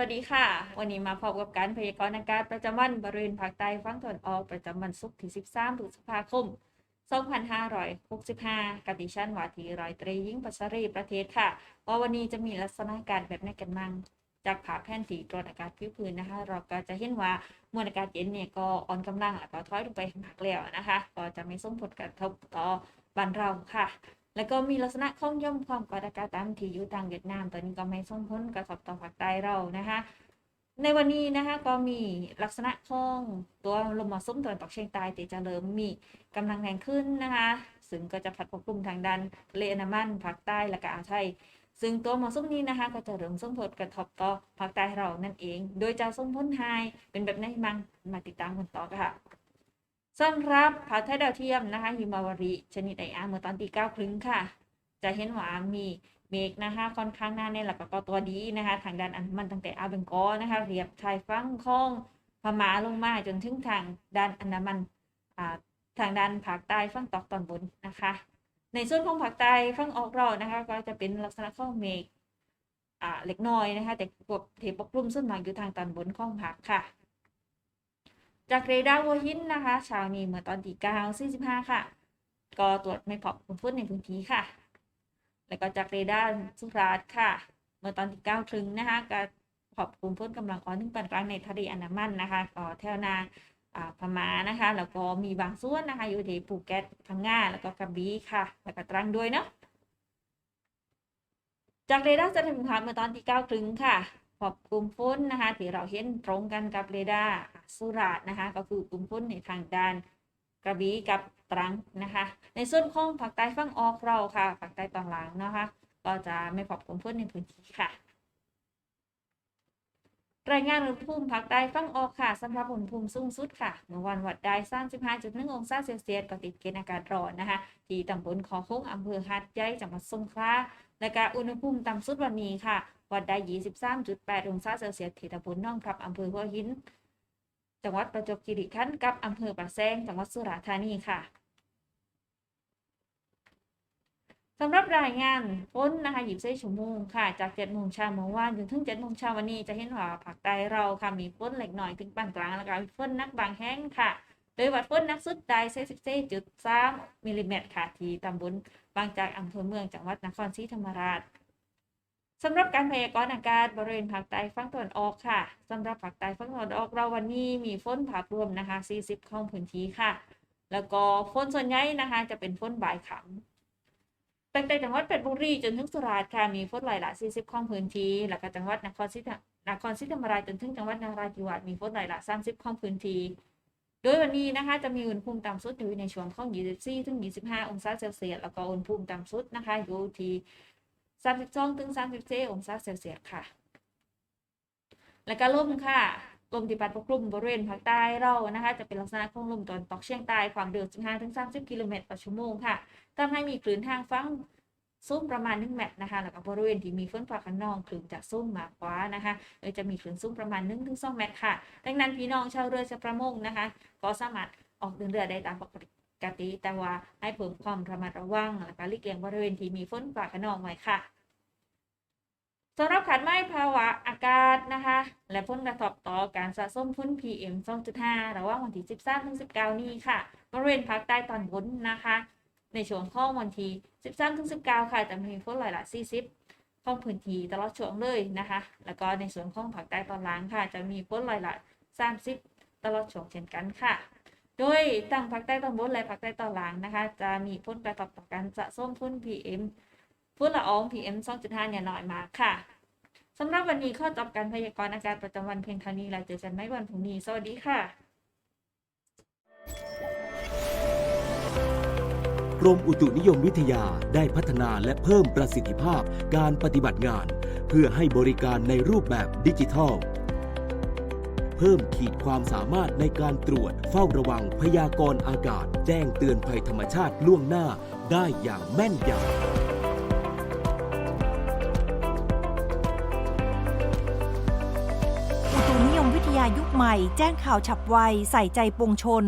วัสดีค่ะ วันนี้มาพบกับการพยากรณ์อากาศประจำวันบริเวณภาคใต้ฝั่งตะวันออกประจำวันศุกร์ที่ 13พฤษภาคม 2565 กับดิฉันวาทีรอยตรียิ่งปัสรีประเทศค่ะ ว่าวันนี้จะมีลักษณะอากาศแบบไหนกันมั่งจากภาพแผนที่ตรวจอากาศผิวพื้นนะคะ เราก็จะเห็นว่ามวลอากาศเย็นเนี่ยก็อ่อนกำลังแล้วก็ถอยลงไปมากแล้วนะคะ ก็จะไม่ส่งผลกระทบต่อบ้านเราค่ะ แล้วก็มีลักษณะของย่อมความกดอากาศต่ำที่อยู่ทางเวียดนามตอนนี้ก็ไม่ส่งผลกระทบต่อภาคใต้เรานะคะ ในวันนี้นะคะก็มีลักษณะของตัวลมมรสุมตะวันตกเฉียงใต้ที่จะเริ่มมีกำลังแรงขึ้นนะคะ ซึ่งก็จะพัดปกคลุมทางด้านทะเลอันดามันภาคใต้และก็อ่าวไทยซึ่งตัวมรสุมนี้นะคะก็จะเริ่มส่งผลกระทบต่อภาคใต้เรานั่นเอง โดยจะส่งผลให้เป็นแบบไหนมั่งมาติดตามกันต่อค่ะ สำหรับภาไทยดาวเทียมนะคะฮิมาวารีชนิดไออาร์เมื่อตอนตีเก้าครึ่งค่ะ จะเห็นว่ามีเมฆนะคะค่อนข้างหนาแน่นแล้วก็ก่อตัวดีนะคะ ทางด้านอันมันตั้งแต่อาเบงกอนะคะ เรียบชายฝั่งของพม่าลงมาจนถึงทางด้านอันดามันอ่าทางด้านภาคใต้ฝั่งตอกตอนบนนะคะ ในส่วนของภาคใต้ฝั่งออกเรานะคะ ก็จะเป็นลักษณะของเมฆอ่าเล็กน้อยนะคะ แต่ปกเทปกลุ่มส่วนมากอยู่ทางตอนบนของภาคค่ะ จากเรดาร์หัวหินนะคะเช้านี้เมื่อตอนตีเก้าสี่สิบห้าค่ะ ก็ตรวจไม่พบฝุ่นในพื้นที่ค่ะ แล้วก็จากเรดาร์สุราษฎร์ค่ะ เมื่อตอนที่เก้าครึ่งนะคะก็พบกลุ่มฝนกำลังอ่อนถึงปานกลางในทะเลอันดามันนะคะก็แถวนาอ่าพม่านะคะ แล้วก็มีบางส่วนนะคะ อยู่ที่ภูเก็ตพังงาแล้วก็กระบี่ค่ะ แล้วก็ตรังด้วยเนาะจากเรดาร์จะถึงค่ะเมื่อตอนที่เก้าครึ่งค่ะ ขอบกลุ่มฟุ้นนะคะที่เราเห็นตรงกันกับเรดาร์สุราต์นะคะ ก็คือกลุ่มฟุ้นในทางด้านกระบี่กับตรังนะคะ ในส่วนของภาคใต้ฝั่งออกเราค่ะภาคใต้ตอนหลังนะคะ ก็จะไม่พบกลุ่มฟุ้นในพื้นที่ค่ะ รายงานอุณหภูมิภาคใต้ฝั่งออกค่ะสำหรับอุณหภูมิสูงสุดค่ะ เมื่อวันวัดได้35.1องศาเซลเซียสก็ติดเกณฑ์อากาศร้อนนะคะ ที่ตำบลขอคุ้งอำเภอหาดใหญ่จังหวัดสงขลาและก็อุณหภูมิต่ำสุดวันนี้ค่ะ วัดได้23.8องศาเซลเซียสที่ตำบลน้องพลับอำเภอหัวหิน จังหวัดประจวบคีรีขันธ์กับอำเภอปากแซงจังหวัดสุราษฎร์ธานีค่ะ สำหรับรายงานฝนนะคะ24ชั่วโมงค่ะ จาก7โมงเช้าเมื่อวานจนถึง7โมงเช้าวันนี้จะเห็นว่าภาคใต้เราค่ะมีฝนเล็กน้อยถึงปานกลางแล้วก็มีฝนนักบางแห่งค่ะ โดยวัดฝนนักสุดได้44.3มิลลิเมตรค่ะที่ตำบลบางจากอำเภอเมืองจังหวัดนครศรีธรรมราชสำหรับการพยากรณ์อากาศบริเวณภาคใต้ฝั่งตะวันออกค่ะสำหรับภาคใต้ฝั่งตะวันออกเราวันนี้มีฝนภาพรวมนะคะ 40 ของพื้นที่ค่ะ แล้วก็ฝนส่วนใหญ่นะคะ จะเป็นฝนบ่ายขำ ตั้งแต่จังหวัดเพชรบุรีจนถึงสุราษฎร์ค่ะมีฝนรายละ 40 ของพื้นที่ แล้วก็จังหวัดนครศรีนครศรีธรรมราชจนถึงจังหวัดนราธิวาสมีฝนรายละ 30 ของพื้นที่ โดยวันนี้นะคะจะมีอุณหภูมิต่ำสุดอยู่ในช่วงของ 24 ถึง 25 องศาเซลเซียส แล้วก็อุณหภูมิต่ำสุดนะคะอยู่ที่ 32 ถึง34องศาเซลเซียสค่ะ แล้วก็ลมค่ะ ลมที่พัดปกคลุมบริเวณภาคใต้เรานะคะ จะเป็นลักษณะของลมตะวันตกเฉียงใต้ความเร็ว15ถึง30 กิโลเมตรต่อชั่วโมงค่ะทำให้มีคลื่นทางฝั่งสูงประมาณ1เมตรนะคะ แล้วก็บริเวณที่มีฝนฟ้าขนองคลื่นจะสูงมากกว่านะคะโดยจะมีคลื่นสูงประมาณ1ถึง2เมตรค่ะ ดังนั้นพี่น้องชาวเรือชาวประมงนะคะ ก็สามารถออกเดินเรือได้ตามปกติกติแต่ว่าให้เพิ่มความระมัดระวัง และก็หลีกเลี่ยงบริเวณที่มีฝนฟ้าขนองไว้ค่ะสำหรับขัดไม้ภาวะอากาศนะคะ และผลกระทบต่อการสะสมฝุ่น PM 2.5ระหว่างวันที่ 13ถึง19 นี้ค่ะบริเวณภาคใต้ตอนบนนะคะ ในช่วงข้องวันที่ 13ถึง19 ค่ะจะมีฝนร้อยละ40ของพื้นที่ตลอดช่วงเลยนะคะ แล้วก็ในส่วนของภาคใต้ตอนล่างค่ะ จะมีฝนร้อยละ30 ตลอดช่วงเช่นกันค่ะโดยตั้งภาคใต้ตอนบนและภาคใต้ตอนล่างนะคะ จะมีผลกระทบต่อการสะสมฝุ่น PM ฝุ่นละออง PM 2.5 เนี่ยน้อยมากค่ะ สำหรับวันนี้ข้อจบการพยากรณ์อากาศประจำวันเพียงเท่านี้แล้วเจอกันใหม่วันพรุ่งนี้ สวัสดีค่ะ กรมอุตุนิยมวิทยาได้พัฒนาและเพิ่มประสิทธิภาพการปฏิบัติงาน เพื่อให้บริการในรูปแบบดิจิทัล เพิ่มขีดความสามารถในการตรวจเฝ้าระวังพยากรณ์อากาศ แจ้งเตือนภัยธรรมชาติล่วงหน้าได้อย่างแม่นยำ นิยมวิทยายุคใหม่ แจ้งข่าวฉับไว ใส่ใจปวงชน